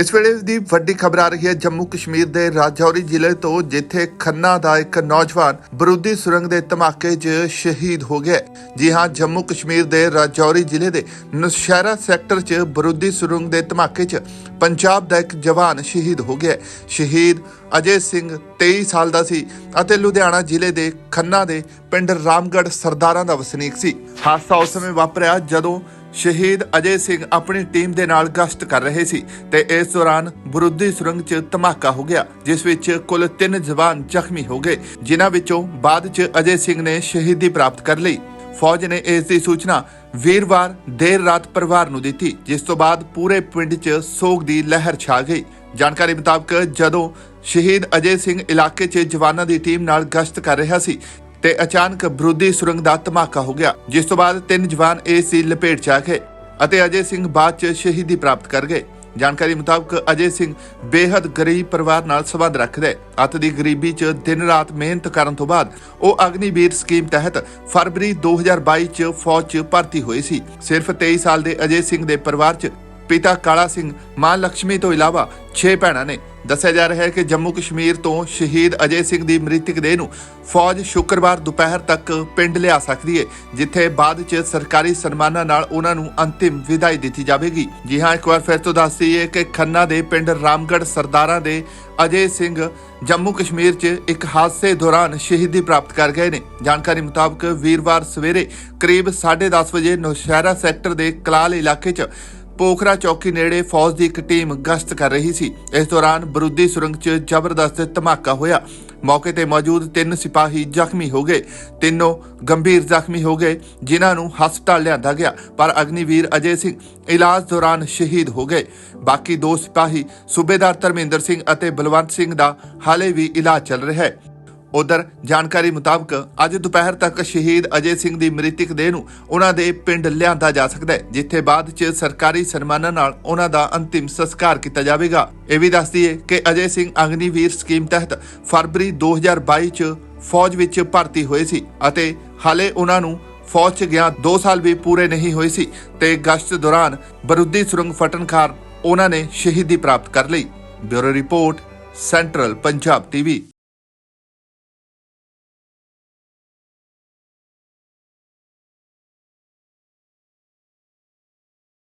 ਇਸ ਵੇਲੇ ਦੀ ਵੱਡੀ ਖਬਰ ਆ ਰਹੀ ਹੈ ਜੰਮੂ ਕਸ਼ਮੀਰ ਦੇ ਰਾਜੌਰੀ ਜ਼ਿਲ੍ਹੇ ਤੋਂ, ਜਿੱਥੇ ਖੰਨਾ ਦਾ ਇੱਕ ਨੌਜਵਾਨ ਬਰੂਦੀ ਸੁਰੰਗ ਦੇ ਧਮਾਕੇ 'ਚ ਸ਼ਹੀਦ ਹੋ ਗਿਆ ਜੀ ਹਾਂ, ਜੰਮੂ ਕਸ਼ਮੀਰ ਦੇ ਰਾਜੌਰੀ ਜ਼ਿਲ੍ਹੇ ਦੇ ਨੌਸ਼ਹਿਰਾ ਸੈਕਟਰ 'ਚ ਬਰੂਦੀ ਸੁਰੰਗ ਦੇ ਧਮਾਕੇ 'ਚ ਪੰਜਾਬ ਦਾ ਇੱਕ ਜਵਾਨ ਸ਼ਹੀਦ ਹੋ ਗਿਆ ਸ਼ਹੀਦ ਅਜੇ ਸਿੰਘ 23 ਸਾਲ ਦਾ ਸੀ ਅਤੇ ਲੁਧਿਆਣਾ ਜ਼ਿਲ੍ਹੇ ਦੇ ਖੰਨਾ ਦੇ ਪਿੰਡ ਰਾਮਗੜ੍ਹ ਸਰਦਾਰਾਂ ਦਾ ਵਸਨੀਕ ਸੀ। ਹਾਦਸਾ ਉਸ ਸਮੇਂ ਵਾਪਰਿਆ ਜਦੋਂ ਸ਼ਹੀਦ ਅਜੇ ਸਿੰਘ ਆਪਣੀ ਟੀਮ ਦੇ ਨਾਲ ਗਸ਼ਤ ਕਰ ਰਹੇ ਸੀ ਤੇ ਇਸ ਦੌਰਾਨ ਬਰੁੱਦੀ ਸੁਰੰਗ 'ਚ ਧਮਾਕਾ ਹੋ ਗਿਆ, ਜਿਸ ਵਿੱਚ ਕੁੱਲ 3 ਜਵਾਨ ਜ਼ਖਮੀ ਹੋ ਗਏ, ਜਿਨ੍ਹਾਂ ਵਿੱਚੋਂ ਬਾਅਦ 'ਚ ਅਜੇ ਸਿੰਘ ਨੇ ਸ਼ਹੀਦੀ ਪ੍ਰਾਪਤ ਕਰ ਲਈ। ਫੌਜ ਨੇ ਇਸ ਦੀ ਸੂਚਨਾ ਵੀਰਵਾਰ ਦੇਰ ਰਾਤ ਪਰਿਵਾਰ ਨੂੰ ਦਿੱਤੀ, ਜਿਸ ਤੋਂ ਬਾਅਦ ਪੂਰੇ ਪਿੰਡ 'ਚ ਸੋਗ ਦੀ ਲਹਿਰ ਛਾ ਗਈ। ਜਾਣਕਾਰੀ ਮੁਤਾਬਕ ਜਦੋਂ ਸ਼ਹੀਦ ਅਜੇ ਸਿੰਘ ਇਲਾਕੇ 'ਚ ਜਵਾਨਾਂ ਦੀ ਟੀਮ ਨਾਲ ਗਸ਼ਤ ਕਰ ਰਿਹਾ ਸੀ ਤੇ ਅਚਾਨਕ ਬਰੂਦੀ ਸੁਰੰਗ ਦਾ ਧਮਾਕਾ ਹੋ ਗਿਆ, ਜਿਸ ਤੋਂ ਬਾਅਦ ਤਿੰਨ ਜਵਾਨ ਇਸ ਲਪੇਟ 'ਚ ਆ ਗਏ ਅਤੇ ਅਜੇ ਸਿੰਘ ਬਾਅਦ 'ਚ ਸ਼ਹੀਦੀ ਪ੍ਰਾਪਤ ਕਰ ਗਏ। ਜਾਣਕਾਰੀ ਮੁਤਾਬਕ ਅਜੇ ਸਿੰਘ ਬੇਹੱਦ ਗਰੀਬ ਪਰਿਵਾਰ ਨਾਲ ਸੰਬੰਧ ਰੱਖਦਾ ਹੈ। ਅੱਤ ਦੀ ਗਰੀਬੀ 'ਚ ਦਿਨ ਰਾਤ ਮਿਹਨਤ ਕਰਨ ਤੋਂ ਬਾਅਦ ਉਹ ਅਗਨੀਵੀਰ ਸਕੀਮ ਤਹਿਤ ਫਰਵਰੀ 2022 'ਚ ਫੌਜ 'ਚ ਭਰਤੀ ਹੋਏ ਸੀ। ਸਿਰਫ 23 ਸਾਲ ਦੇ ਅਜੇ ਸਿੰਘ ਦੇ ਪਰਿਵਾਰ 'ਚ ਪਿਤਾ ਕਾਲਾ ਸਿੰਘ, ਮਾਂ ਲక్ష్ਮੀ ਤੋਂ ਇਲਾਵਾ 6 ਭੈਣਾਂ ਨੇ। ਦੱਸਿਆ ਜਾ ਰਿਹਾ ਹੈ ਕਿ ਜੰਮੂ ਕਸ਼ਮੀਰ ਤੋਂ ਸ਼ਹੀਦ ਅਜੇ ਸਿੰਘ ਦੀ ਮ੍ਰਿਤਕ ਦੇਹ ਨੂੰ ਫੌਜ ਸ਼ੁੱਕਰਵਾਰ ਦੁਪਹਿਰ ਤੱਕ ਪਿੰਡ ਲਿਆ ਸਕਦੀ ਹੈ ਜਿੱਥੇ ਬਾਅਦ 'ਚ ਸਰਕਾਰੀ ਸਨਮਾਨਾਂ ਨਾਲ ਉਹਨਾਂ ਨੂੰ ਅੰਤਿਮ ਵਿਦਾਈ ਦਿੱਤੀ ਜਾਵੇਗੀ। ਜੀ ਹਾਂ, ਇੱਕ ਵਾਰ ਫਿਰ ਤੋਂ ਦੱਸ ਦਈਏ ਕਿ ਖੰਨਾ ਦੇ ਪਿੰਡ ਰਾਮਗੜ੍ਹ ਸਰਦਾਰਾਂ ਦੇ ਅਜੇ ਸਿੰਘ ਜੰਮੂ ਕਸ਼ਮੀਰ 'ਚ ਇੱਕ ਹਾਦਸੇ ਦੌਰਾਨ ਸ਼ਹੀਦੀ ਪ੍ਰਾਪਤ ਕਰ ਗਏ ਨੇ। ਜਾਣਕਾਰੀ ਮੁਤਾਬਕ ਵੀਰਵਾਰ ਸਵੇਰੇ ਕਰੀਬ 10:30 ਵਜੇ ਨੌਸ਼ਹਿਰਾ ਸੈਕਟਰ ਦੇ ਕਲਾਲ ਇਲਾਕੇ 'ਚ ਪੋਖਰਾ ਚੌਕੀ ਨੇੜੇ ਫੌਜ ਦੀ ਇੱਕ ਟੀਮ ਗਸ਼ਤ ਕਰ ਰਹੀ ਸੀ। ਇਸ ਦੌਰਾਨ ਬਰੂਦੀ ਸੁਰੰਗ 'ਚ ਜ਼ਬਰਦਸਤ ਧਮਾਕਾ ਹੋਇਆ। ਮੌਕੇ ਤੇ ਮੌਜੂਦ ਤਿੰਨ ਸਿਪਾਹੀ ਜ਼ਖਮੀ ਹੋ ਗਏ। ਤਿੰਨੋਂ ਗੰਭੀਰ ਜ਼ਖਮੀ ਹੋ ਗਏ, ਜਿਨ੍ਹਾਂ ਨੂੰ ਹਸਪਤਾਲ ਲਿਆਂਦਾ ਗਿਆ, ਪਰ ਅਗਨੀਵੀਰ ਅਜੇ ਸਿੰਘ ਇਲਾਜ ਦੌਰਾਨ ਸ਼ਹੀਦ ਹੋ ਗਏ। ਬਾਕੀ ਦੋ ਸਿਪਾਹੀ ਸੂਬੇਦਾਰ ਧਰਮਿੰਦਰ ਸਿੰਘ ਅਤੇ ਬਲਵੰਤ ਸਿੰਘ ਦਾ ਹਾਲੇ ਵੀ ਇਲਾਜ ਚੱਲ ਰਿਹਾ ਹੈ। ਉਧਰ ਜਾਣਕਾਰੀ ਮੁਤਾਬਕ ਅੱਜ ਦੁਪਹਿਰ ਤੱਕ ਸ਼ਹੀਦ ਅਜੇ ਸਿੰਘ ਦੀ ਮ੍ਰਿਤਕ ਦੇਹ ਨੂੰ ਉਹਨਾਂ ਦੇ ਪਿੰਡ ਲਿਆਂਦਾ ਜਾ ਸਕਦਾ ਹੈ, ਜਿੱਥੇ ਬਾਅਦ 'ਚ ਸਰਕਾਰੀ ਸਨਮਾਨਾਂ ਨਾਲ ਉਹਨਾਂ ਦਾ ਅੰਤਿਮ ਸੰਸਕਾਰ ਕੀਤਾ ਜਾਵੇਗਾ। ਇਹ ਵੀ ਦੱਸ ਦਈਏ ਕਿ ਅਜੇ ਸਿੰਘ ਅਗਨੀਵੀਰ ਸਕੀਮ ਤਹਿਤ ਫਰਵਰੀ 2022 'ਚ ਫੌਜ ਵਿੱਚ ਭਰਤੀ ਹੋਏ ਸੀ ਅਤੇ ਹਾਲੇ ਉਹਨਾਂ ਨੂੰ ਫੌਜ 'ਚ ਗਿਆ 2 ਸਾਲ ਵੀ ਪੂਰੇ ਨਹੀਂ ਹੋਏ ਸੀ ਤੇ ਗਸ਼ਤ ਦੌਰਾਨ ਬਰੂਦੀ ਸੁਰੰਗ ਫਟਣ ਕਾਰਨ ਉਹਨਾਂ ਨੇ ਸ਼ਹੀਦੀ ਪ੍ਰਾਪਤ ਕਰ ਲਈ। Bureau report, central Punjab TV.